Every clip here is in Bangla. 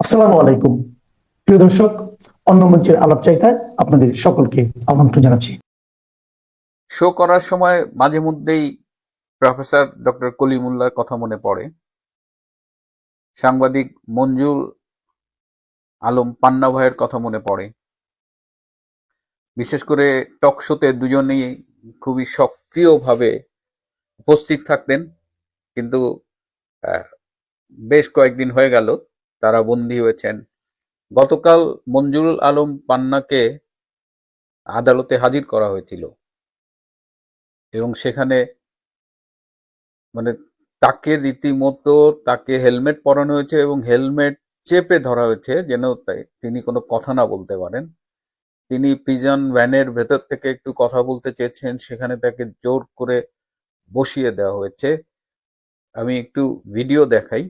আসসালামু আলাইকুম। প্রিয় দর্শক, অন্য মঞ্চের আলাপ চাইতায় আপনাদের সকলকে আমন্ত্রণ জানাচ্ছি। শো করার সময় মাঝে মধ্যেই প্রফেসর ডক্টর কলিমুল্লার কথা মনে পড়ে। সাংবাদিক মঞ্জুর আলম পান্না ভাইয়ের কথা মনে পড়ে। বিশেষ করে টক শোতে দুজনেই খুবই সক্রিয়ভাবে উপস্থিত থাকতেন। কিন্তু বেশ কয়েকদিন হয়ে গেল। তারা বন্দী হয়েছেন। গতকাল মঞ্জুরুল আলম পান্নাকে আদালতে হাজির করা হয়েছিল। এবং সেখানে মানে তাকে রীতিমতো তাকে হেলমেট পরানো হয়েছে এবং হেলমেট চেপে ধরা হয়েছে যেন তিনি কোনো কথা না বলতে পারেন। তিনি পিজন ভ্যানের ভেতর থেকে একটু কথা বলতে চেয়েছেন, সেখানে তাকে জোর করে বসিয়ে দেওয়া হয়েছে। আমি একটু ভিডিও দেখাই।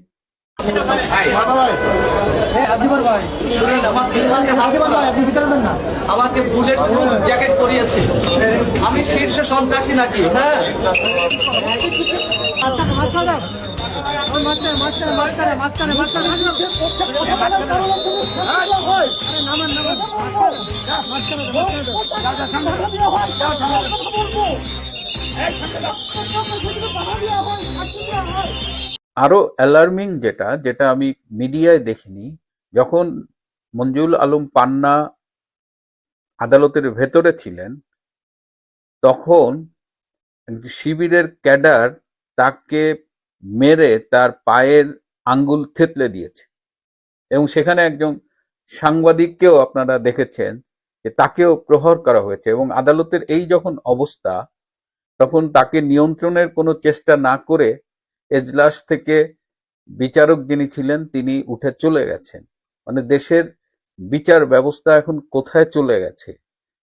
আমাকে বুলেট প্রুফ জ্যাকেট পরিয়েছে আমি শীর্ষ সন্ত্রাসী নাকি হ্যাঁ আরও অ্যালার্মিং যেটা যেটা আমি মিডিয়ায় দেখিনি, যখন মঞ্জুল আলম পান্না আদালতের ভেতরে ছিলেন, তখন শিবিরের ক্যাডার তাকে মেরে তার পায়ের আঙ্গুল থেতলে দিয়েছে। এবং সেখানে একজন সাংবাদিককেও আপনারা দেখেছেন যে তাকেও প্রহর করা হয়েছে এবং আদালতের এই যখন অবস্থা, তখন তাকে নিয়ন্ত্রণের কোনো চেষ্টা না করে এজলাস থেকে বিচারক যিনি ছিলেন, তিনি উঠে চলে গেছেন। মানে দেশের বিচার ব্যবস্থা এখন কোথায় চলে গেছে,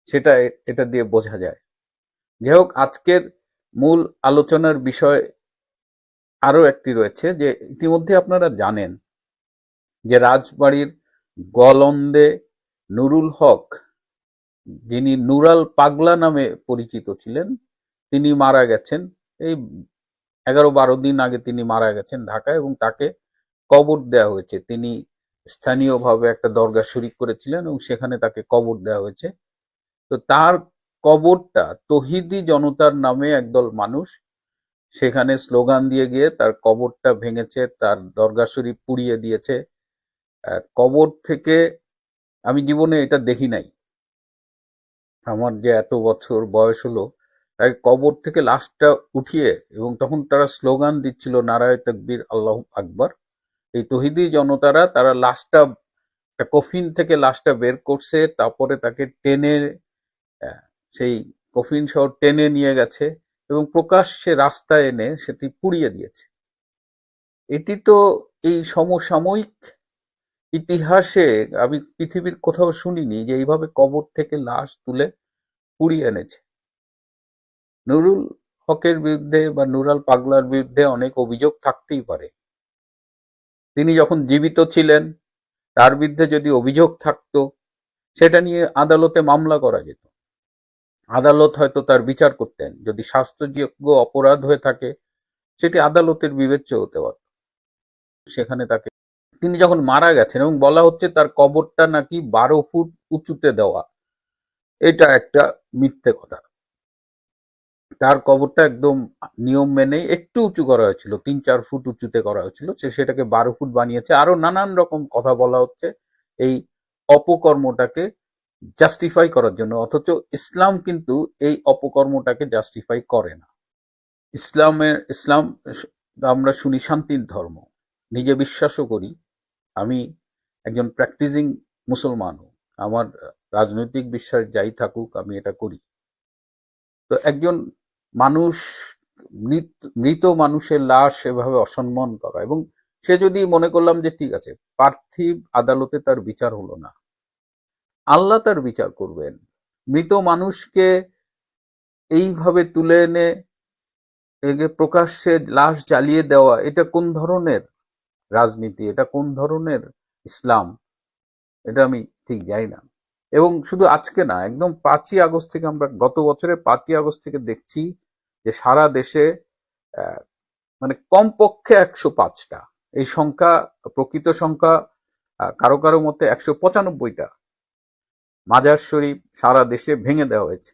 সেটা এটা দিয়ে বোঝা যায়। যাই হোক, আজকের মূল আলোচনার বিষয় আরও একটি রয়েছে যে ইতিমধ্যে আপনারা জানেন যে রাজবাড়ির গলন্দে নুরুল হক, যিনি নুরাল পাগলা নামে পরিচিত ছিলেন, তিনি মারা গেছেন। এই এগারো বারো দিন আগে তিনি মারা গেছেন ঢাকায় এবং তাকে কবর দেওয়া হয়েছে। তিনি স্থানীয়ভাবে একটা দরগা শরিক করেছিলেন এবং সেখানে তাকে কবর দেওয়া হয়েছে। তো তার কবরটা তহিদি জনতার নামে একদল মানুষ সেখানে স্লোগান দিয়ে গিয়ে তার কবরটা ভেঙেছে, তার দরগা শরীফ পুড়িয়ে দিয়েছে। কবর থেকে আমি জীবনে এটা দেখি নাই। আমার যে এত বছর বয়স হলো তাই কবর থেকে লাশটা উঠিয়ে এবং তখন তারা স্লোগান দিচ্ছিল, নারায় তকবীর, আল্লাহ আকবর। এই তহিদি জনতারা তারা লাশটা কফিন থেকে লাশটা বের করছে, তারপরে তাকে টেনে সেই কফিন সহ টেনে নিয়ে গেছে এবং প্রকাশ্যে রাস্তায় এনে সেটি পুড়িয়ে দিয়েছে। এটি তো এই সমসাময়িক ইতিহাসে আমি পৃথিবীর কোথাও শুনিনি যে এইভাবে কবর থেকে লাশ তুলে পুড়িয়ে এনেছে। নুরুল হকের বিরুদ্ধে বা নুরাল পাগলার বিরুদ্ধে অনেক অভিযোগ থাকতেই পারে। তিনি যখন জীবিত ছিলেন, তার বিরুদ্ধে যদি অভিযোগ থাকতো, সেটা নিয়ে আদালতে মামলা করা যেত। আদালত হয়তো তার বিচার করতেন, যদি শাস্তিযোগ্য অপরাধ হয়ে থাকে, সেটি আদালতের বিবেচ্য হতে পারত। সেখানে তাকে, তিনি যখন মারা গেছেন এবং বলা হচ্ছে তার কবরটা নাকি বারো ফুট উঁচুতে দেওয়া, এটা একটা মিথ্যে কথা। তার কবরটা একদম নিয়ম মেনে একটু উঁচু করা হয়েছিল, তিন চার ফুট উঁচুতে করা হয়েছিল। সে সেটাকে বারো ফুট বানিয়েছে। আরও নানান রকম কথা বলা হচ্ছে এই অপকর্মটাকে জাস্টিফাই করার জন্য। অথচ ইসলাম কিন্তু এই অপকর্মটাকে জাস্টিফাই করে না। ইসলামের ইসলাম আমরা শুনি শান্তির ধর্ম। নিজে বিশ্বাসও করি। আমি একজন প্র্যাকটিসিং মুসলমানও। আমার রাজনৈতিক বিশ্বাস যাই থাকুক, আমি এটা করি। তো একজন মানুষ, মৃত- মানুষের লাশ সেভাবে অসম্মান করা এবং সে যদি মনে করলাম যে ঠিক আছে, পার্থিব আদালতে তার বিচার হলো না। আল্লাহ তার বিচার করবেন। মৃত মানুষকে এইভাবে তুলে এনে প্রকাশ্যে লাশ জ্বালিয়ে দেওয়া, এটা কোন ধরনের রাজনীতি? এটা কোন ধরনের ইসলাম? এটা আমি ঠিক জানি না। এবং শুধু আজকে না, একদম পাঁচই আগস্ট থেকে আমরা গত বছরে পাঁচই আগস্ট থেকে দেখছি যে সারা দেশে মানে কমপক্ষে একশো পাঁচটা। এই সংখ্যা, প্রকৃত সংখ্যা কারও কারও মতে একশো পঁচানব্বইটা মাজার শরীফ সারা দেশে ভেঙে দেওয়া হয়েছে।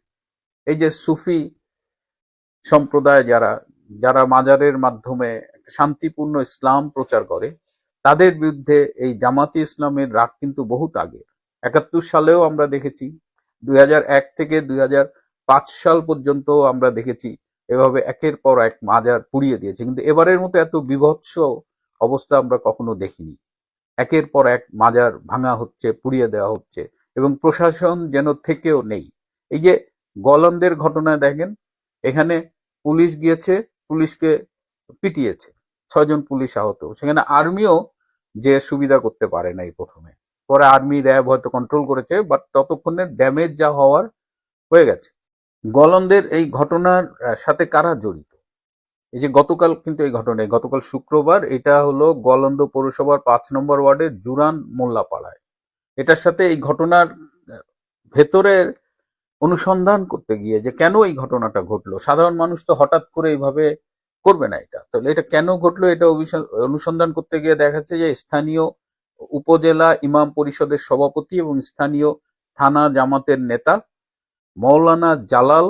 এই যে সুফি সম্প্রদায় যারা যারা মাজারের মাধ্যমে শান্তিপূর্ণ ইসলাম প্রচার করে, তাদের বিরুদ্ধে এই জামাতি ইসলামের রাগ কিন্তু বহুত আগে একাত্তর সালেও আমরা দেখেছি, দুই থেকে দুই হাজার পাঁচ সাল পর্যন্ত আমরা দেখেছি এভাবে একের পর এক মাজার পুড়িয়ে দিয়েছে। কিন্তু এবারের মতো এত বিভৎস অবস্থা আমরা কখনো দেখিনি। একের পর এক মাজার ভাঙা হচ্ছে, পুড়িয়ে দেওয়া হচ্ছে এবং প্রশাসন যেন থেকেও নেই। এই যে গলন্দের ঘটনায় দেখেন, এখানে পুলিশ গিয়েছে, পুলিশকে পিটিয়েছে। ছয়জন পুলিশ আহত। সেখানে আর্মিও যে সুবিধা করতে পারে নাই প্রথমে। পরে আর্মি র্যাব হয়তো কন্ট্রোল করেছে বাট ততক্ষণে ড্যামেজ যা হওয়ার হয়ে গেছে। গলন্দের এই ঘটনার সাথে কারা জড়িত? এই যে গতকাল কিন্তু এই ঘটনায় গতকাল শুক্রবার এটা হলো গলন্দ পৌরসভার পাঁচ নম্বর ওয়ার্ডের জুরান মোল্লাপাড়ায়। এটার সাথে এই ঘটনার ভেতরের অনুসন্ধান করতে গিয়ে যে কেন এই ঘটনাটা ঘটলো? সাধারণ মানুষ তো হঠাৎ করে এইভাবে করবে না এটা। তাহলে এটা কেন ঘটলো এটা অনুসন্ধান করতে গিয়ে দেখা যাচ্ছে যে স্থানীয় উপজেলা ইমাম পরিষদের সভাপতি এবং স্থানীয় থানা জামাতের নেতা মৌলানা জালাল,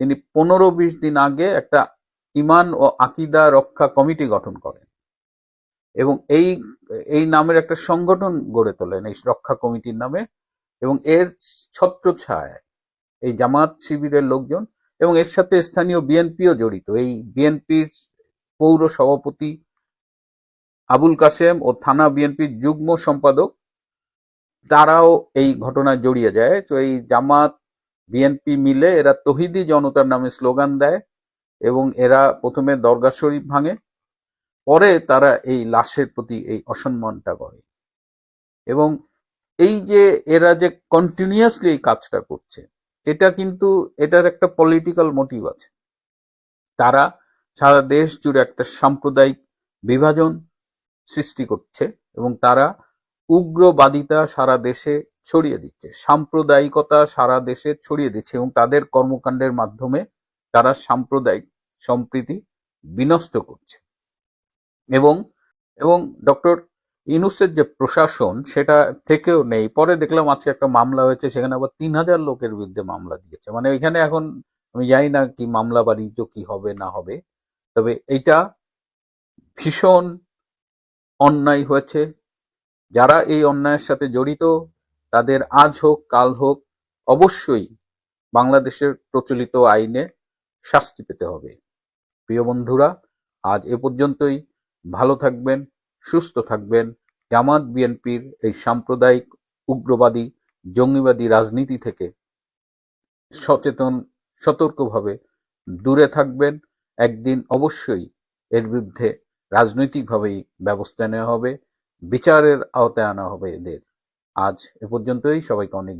তিনি পনেরো বিশ দিন আগে একটা ইমান ও আকিদা রক্ষা কমিটি গঠন করেন। এবং এই এই নামের একটা সংগঠন গড়ে তোলেন এই রক্ষা কমিটির নামে। এবং এর ছত্রছায় এই জামাত শিবিরের লোকজন এবং এর সাথে স্থানীয় বিএনপিও জড়িত। এই বিএনপির পৌর সভাপতি আবুল কাসেম ও থানা বিএনপির যুগ্ম সম্পাদক, তারাও এই ঘটনায় জড়িয়ে যায়। তো এই জামাত বিএনপি মিলে এরা তহিদি জনতার নামে স্লোগান দেয় এবং এরা প্রথমে দরগা শরীফ ভাঙে, পরে তারা এই লাশের প্রতি এই অসম্মানটা করে। এবং এই যে এরা যে কন্টিনিউয়াসলি এই কাজটা করছে, এটা কিন্তু এটার একটা পলিটিক্যাল মোটিভ আছে। তারা সারা দেশ জুড়ে একটা সাম্প্রদায়িক বিভাজন সৃষ্টি করছে এবং তারা উগ্রবাদিতা সারা দেশে ছড়িয়ে দিচ্ছে, সাম্প্রদায়িকতা সারা দেশে ছড়িয়ে দিচ্ছে এবং তাদের কর্মকাণ্ডের মাধ্যমে তারা সাম্প্রদায়িক সম্প্রীতি বিনষ্ট করছে। এবং এবং ডক্টর ইনুসের যে প্রশাসন সেটা থেকেও নেই। পরে দেখলাম আজকে একটা মামলা হয়েছে, সেখানে আবার তিন হাজার লোকের বিরুদ্ধে মামলা দিয়েছে। মানে এখানে এখন আমি জানি না কি মামলা বাণিজ্য কি হবে না হবে, তবে এটা ভীষণ অন্যায় হয়েছে। যারা এই অন্যায়ের সাথে জড়িত, তাদের আজ হোক, কাল হোক, অবশ্যই বাংলাদেশের প্রচলিত আইনে শাস্তি পেতে হবে। প্রিয় বন্ধুরা, আজ এ পর্যন্তই। ভালো থাকবেন, সুস্থ থাকবেন। জামাত বিএনপির এই সাম্প্রদায়িক, উগ্রবাদী, জঙ্গিবাদী রাজনীতি থেকে সচেতন, সতর্কভাবে দূরে থাকবেন। একদিন অবশ্যই এর বিরুদ্ধে রাজনৈতিকভাবেই ব্যবস্থা নেওয়া হবে। বিচারের আওতায় আনা হবে এদের। আজ এ পর্যন্তই। সবাইকে অনেক